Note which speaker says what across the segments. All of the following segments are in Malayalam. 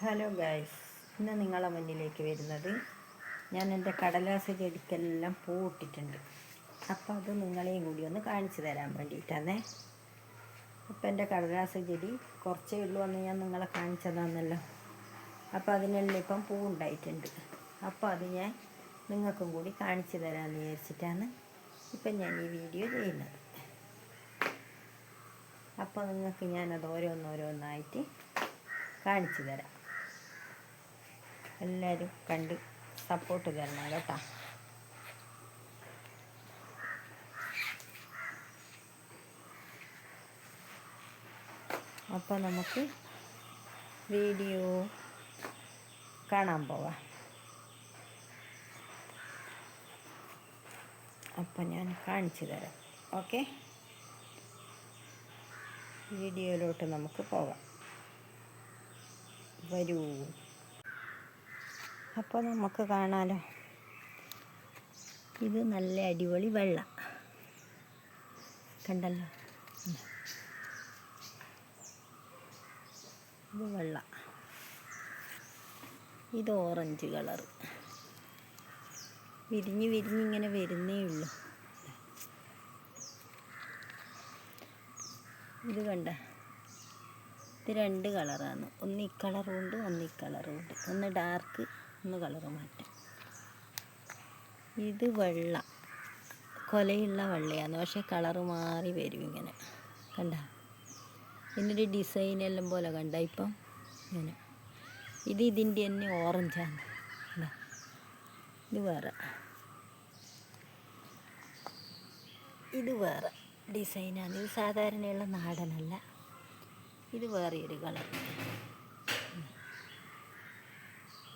Speaker 1: ഹലോ ഗായ്സ് ഇന്ന് നിങ്ങളെ മുന്നിലേക്ക് വരുന്നത് ഞാൻ എന്റെ കടലാസ ചെടിക്കെല്ലാം പൂട്ടിട്ടുണ്ട്. അപ്പോൾ അത് നിങ്ങളെയും കൂടി ഒന്ന് കാണിച്ചു തരാൻ വേണ്ടിയിട്ടാണേ. അപ്പോൾ എന്റെ കടലാസ് ചെടി കുറച്ചേ ഉള്ളൂ എന്ന് ഞാൻ നിങ്ങളെ കാണിച്ചതാണല്ലോ. അപ്പോൾ അതിനെല്ലാം ഇപ്പം പൂ ഉണ്ടായിട്ടുണ്ട് അപ്പോൾ അത് ഞാൻ നിങ്ങൾക്കും കൂടി കാണിച്ചു തരാമെന്ന് വിചാരിച്ചിട്ടാണ് ഇപ്പം ഞാൻ ഈ വീഡിയോ ചെയ്യുന്നത്. അപ്പോൾ നിങ്ങൾക്ക് ഞാനത് ഓരോന്നോരോന്നായിട്ട് കാണിച്ചു തരാം. എല്ലാവരും കണ്ട് സപ്പോർട്ട് തരണം കേട്ടോ. അപ്പോൾ നമുക്ക് വീഡിയോ കാണാൻ പോവാം. അപ്പം ഞാൻ കാണിച്ചു തരാം. ഓക്കെ വീഡിയോയിലോട്ട് നമുക്ക് പോകാം വരൂ. അപ്പോൾ നമുക്ക് കാണാലോ. ഇത് നല്ല അടിപൊളി വെള്ള. കണ്ടല്ലോ. ഇത് വെള്ള. ഇത് ഓറഞ്ച് കളർ വിരിഞ്ഞ് വിരിഞ്ഞ് ഇങ്ങനെ വരുന്നേ ഉള്ളൂ. ഇത് കണ്ട? ഇത് രണ്ട് കളറാണ്. ഒന്ന് ഈ കളറും ഉണ്ട് ഒന്ന് ഈ കളറും ഉണ്ട് ഒന്ന് ഡാർക്ക് ഒന്ന് കളർ മാറ്റാം. ഇത് വെള്ള. കൊലയുള്ള വെള്ളയാണ്. പക്ഷേ കളറ് മാറി വരും ഇങ്ങനെ. കണ്ട? ഇതിന്റെ ഡിസൈൻ എല്ലാം പോലെ കണ്ട? ഇപ്പം ഇങ്ങനെ. ഇത് ഇതിന്റെ തന്നെ ഓറഞ്ചാണ്? ഇത് വേറെ. ഇത് വേറെ ഡിസൈനാണ് ഇത് സാധാരണയുള്ള നാടനല്ല. ഇത് വേറെ ഒരു കളർ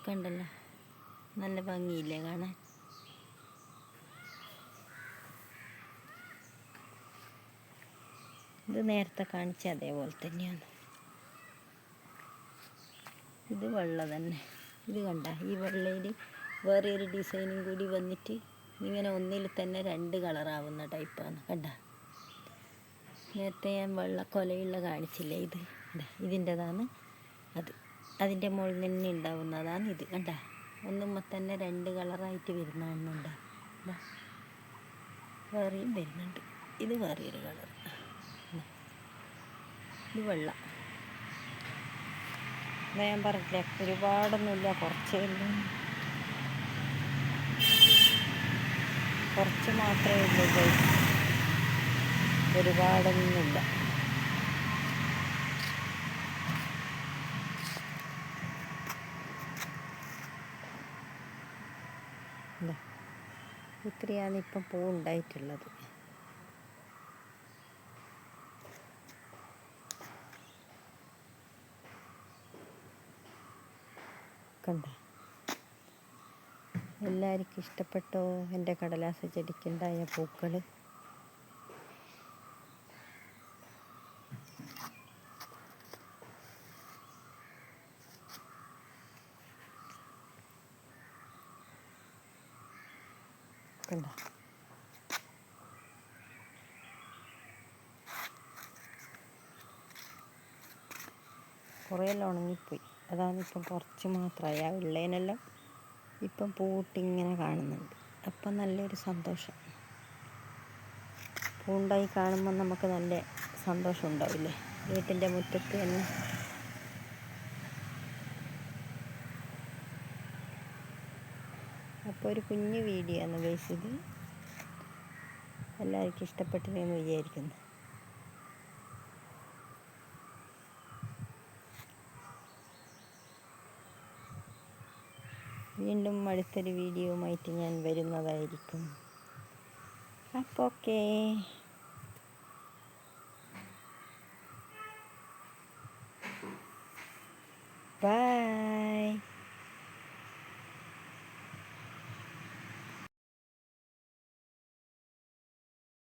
Speaker 1: കണ്ടല്ലോ. നല്ല ഭംഗിയില്ലേ കാണാൻ. ഇത് നേരത്തെ കാണിച്ച അതേപോലെ തന്നെയാണ്. ഇത് വെള്ള തന്നെ. ഇത് കണ്ട ഈ വെള്ളയിൽ വേറെ ഒരു ഡിസൈനും കൂടി വന്നിട്ട് ഇങ്ങനെ ഒന്നിൽ തന്നെ രണ്ട് കളറാവുന്ന ടൈപ്പാണ്. കണ്ട? നേരത്തെ ഞാൻ വെള്ള കൊലയുള്ള കാണിച്ചില്ലേ ഇത്? ഇതാ ഇതിന്റെതാണ് അത്. അതിന്റെ മുകളിൽ തന്നെ ഉണ്ടാവുന്നതാണ് ഇത്. കണ്ട? ഒന്നുമ്പോൾ തന്നെ രണ്ട് കളറായിട്ട് വരുന്ന ഇതാ വേറെയും വരുന്നുണ്ട്. ഇത് വേറെയൊരു കളർ. ഇത് വെള്ള. ഞാൻ പറഞ്ഞില്ലേ ഒരുപാടൊന്നുമില്ല. കുറച്ചേ ഉള്ളൂ. കുറച്ച് മാത്രമേ ഉള്ളൂ. ഒരുപാടൊന്നുമില്ല. ഇതാ. ഇത്രയാണ് ഇപ്പം പൂ ഉണ്ടായിട്ടുള്ളത്. കണ്ട? എല്ലാവർക്കും ഇഷ്ടപ്പെട്ടോ? എന്റെ കടലാസ ചെടിക്കുണ്ടായ പൂക്കൾ കണ്ട കുറേയെല്ലാം ഉണങ്ങിപ്പോയി. അതാണ് ഇപ്പം കുറച്ച് മാത്രമായി. ആ ഉള്ളതിനെല്ലാം ഇപ്പം പൂട്ടിങ്ങനെ കാണുന്നുണ്ട്. അപ്പം നല്ലൊരു സന്തോഷം. പൂണ്ടായി കാണുമ്പോൾ നമുക്ക് നല്ല സന്തോഷം ഉണ്ടാവില്ലേ? വീട്ടിന്റെ മുറ്റത്ത് തന്നെ അപ്പോൾ ഒരു കുഞ്ഞു വീഡിയോ ആണ് ഗൈസ് ഇത്. എല്ലാവർക്കും ഇഷ്ടപ്പെട്ടില്ലെന്ന് വിചാരിക്കുന്നു. വീണ്ടും അടുത്തൊരു വീഡിയോയുമായിട്ട് ഞാൻ വരുന്നതായിരിക്കും. അപ്പോൾ ഓക്കേ. ബൈ